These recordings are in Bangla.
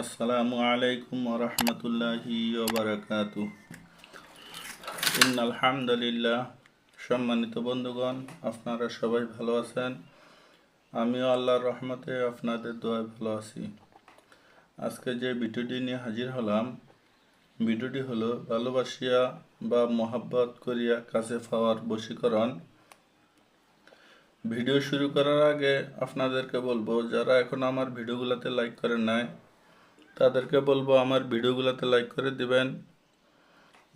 আসসালামু আলাইকুম রহমতুল্লাহি ওবরাকাতু। ইন আলহামদুলিল্লাহ সম্মানিত বন্ধুগণ, আপনারা সবাই ভালো আছেন? আমিও আল্লাহর রহমতে আপনাদের দোয়ায় ভালো আছি। আজকে যে ভিডিওটি নিয়ে হাজির হলাম, ভিডিওটি হলো ভালোবাসিয়া বা মোহাব্বত করিয়া কাছে পাওয়ার বশীকরণ। ভিডিও শুরু করার আগে আপনাদেরকে বলব, যারা এখন আমার ভিডিওগুলোতে লাইক করেন নাই তাদেরকে বলব আমার ভিডিওগুলোতে লাইক করে দিবেন।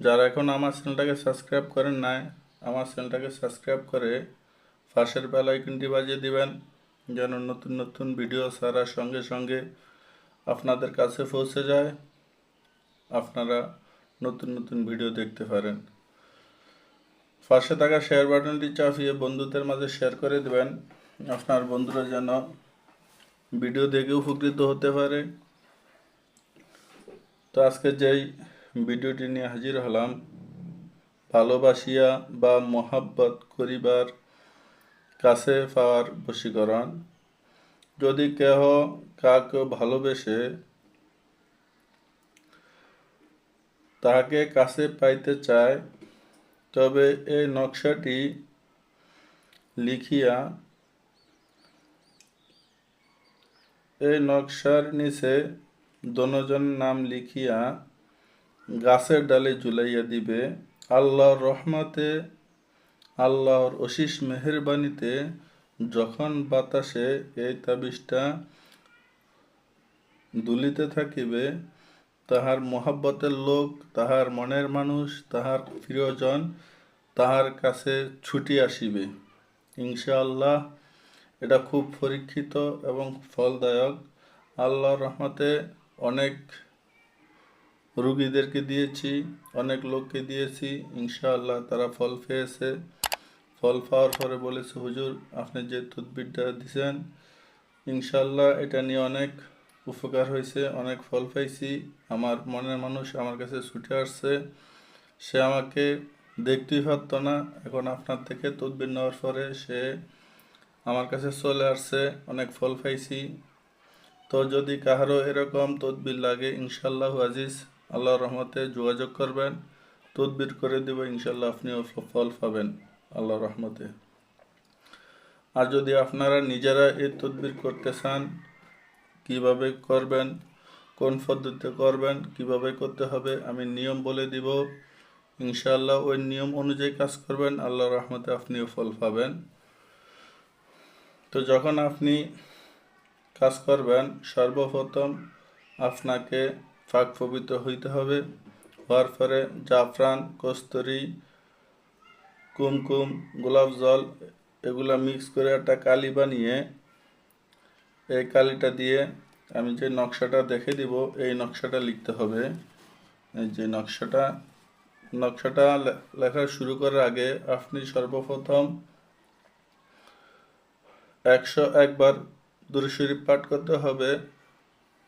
যারা এখন আমার চ্যানেলটাকে সাবস্ক্রাইব করেন নাই, আমার চ্যানেলটাকে সাবস্ক্রাইব করে পাশের বেল আইকনটি বাজিয়ে দিবেন, যেন নতুন নতুন ভিডিও ছাড়ার সঙ্গে সঙ্গে আপনাদের কাছে পৌঁছে যায়, আপনারা নতুন নতুন ভিডিও দেখতে পারেন। পাশে থাকা শেয়ার বাটনটি চাপিয়ে বন্ধুদের মাঝে শেয়ার করে দেবেন, আপনার বন্ধুরা যেন ভিডিও দেখে উপকৃত হতে পারে। তো আজকে যেই ভিডিওটি নিয়ে হাজির হলাম, ভালোবাসিয়া বা মহাব্বত করিবার কাছে পাওয়ার বশীকরণ। যদি কেহ কাকে ভালোবেসে তাহাকে কাছে পাইতে চায়, তবে এই নকশাটি লিখিয়া এই নকশার নিচে দনজন নাম লিখিয়া গাছের ডালে ঝুলাইয়া দিবে। আল্লাহর রহমতে, আল্লাহর অশিস মেহরবানিতে যখন বাতাসে এই তাবিজটা দুলিতে থাকিবে, তাহার মহাব্বতের লোক, তাহার মনের মানুষ, তাহার প্রিয়জন তাহার কাছে ছুটি আসিবে। ইনশাআল্লাহ এটা খুব পরীক্ষিত এবং ফলদায়ক। আল্লাহর রহমতে অনেক রুগীদেরকে দিয়েছি, অনেক লোককে দিয়েছি, ইনশাআল্লাহ তারা ফল পেয়েছে। ফল পাওয়ার পরে বলেছে, হুজুর, আপনি যে তদবিরটা দিয়েছেন ইনশাআল্লাহ এটা নিয়ে অনেক উপকার হয়েছে, অনেক ফল পাইছি। আমার মনের মানুষ আমার কাছে ছুটে আসছে। সে আমাকে দেখতেই পারতো না। এখন আপনার থেকে তদবির নেওয়ার পরে সে আমার কাছে চলে আসছে, অনেক ফল পাইছি। তো যদি কাহারও এরকম তদবির লাগে ইনশাল্লাহ আজিজ, আল্লাহর রহমতে যোগাযোগ করবেন। তদবির করে দেব ইনশাল্লাহ আপনিও ফল পাবেন আল্লাহ রহমতে। আর যদি আপনারা নিজেরা এই তদবির করতে চান, কীভাবে করবেন, কোন পদ্ধতিতে করবেন, কীভাবে করতে হবে, আমি নিয়ম বলে দিব। ইনশাআল্লাহ ওই নিয়ম অনুযায়ী কাজ করবেন, আল্লাহর রহমতে আপনিও ফল পাবেন। তো যখন আপনি কাজ করবেন, সর্বপ্রথম আপনাকে পাক পবিত্র হইতে হবে। হওয়ার পরে জাফরান, কস্তুরি, কুমকুম, গোলাপ জল এগুলা মিক্স করে একটা কালি বানিয়ে এই কালিটা দিয়ে আমি যে নকশাটা দেখে দিব, এই নকশাটা লিখতে হবে। এই যে নকশাটা নকশাটা লেখা শুরু করার আগে আপনি সর্বপ্রথম একশো একবার দুরুশরীফ পাঠ করতে হবে।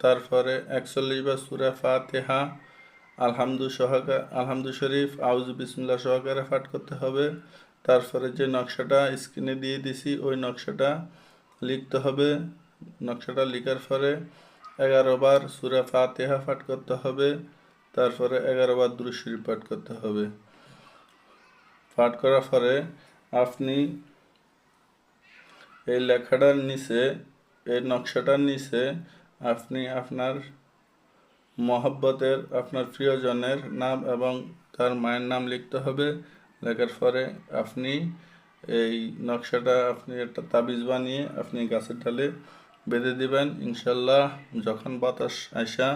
তারপরে একচল্লিশ বার সুরা ফাতেহা। আলহামদু সহকার আলহামদু শরীফ আউজ বিসমুল্লাহ সহকারে পাঠ করতে হবে। তারপরে যে নকশাটা স্ক্রিনে দিয়ে দিছি, ওই নকশাটা লিখতে হবে। নকশাটা লিখার পরে এগারো বার সুরা ফাতেহা পাঠ করতে হবে। তারপরে এগারো বার দুরুশরীফ পাঠ করতে হবে। পাঠ করার পরে আপনি এই লেখাটার নিচে এই নকশাটার নিচে আপনি আপনার মহব্বতের, আপনার প্রিয়জনের নাম এবং তার মায়ের নাম লিখতে হবে। লেখার পরে আপনি এই নকশাটা, আপনি একটা তাবিজ বানিয়ে আপনি গাছের ডালে বেঁধে দিবেন। ইনশাল্লাহ যখন বাতাস আসা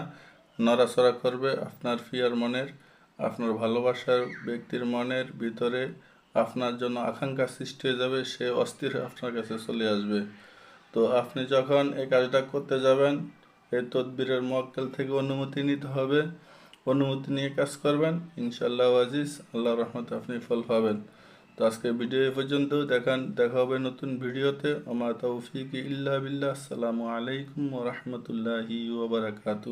নড়াচড়া করবে আপনার প্রিয়র মনের, আপনার ভালোবাসার ব্যক্তির মনের ভিতরে আপনার জন্য আকাঙ্ক্ষা সৃষ্টি হয়ে যাবে, সে অস্থির আপনার কাছে চলে আসবে। তো আপনি যখন এই কাজটা করতে যাবেন, এই তদবিরের মক্কেল থেকে অনুমতি নিতে হবে। অনুমতি নিয়ে কাজ করবেন। ইনশাল্লাহ আজিজ, আল্লাহ রহমতে আপনি ফল পাবেন। তো আজকে ভিডিও এ পর্যন্ত দেখান, দেখা হবে নতুন ভিডিওতে। আমার তৌফিক ইল্লা বিল্লাহ। আসসালামু আলাইকুম রহমতুল্লাহি ওবরাকাতু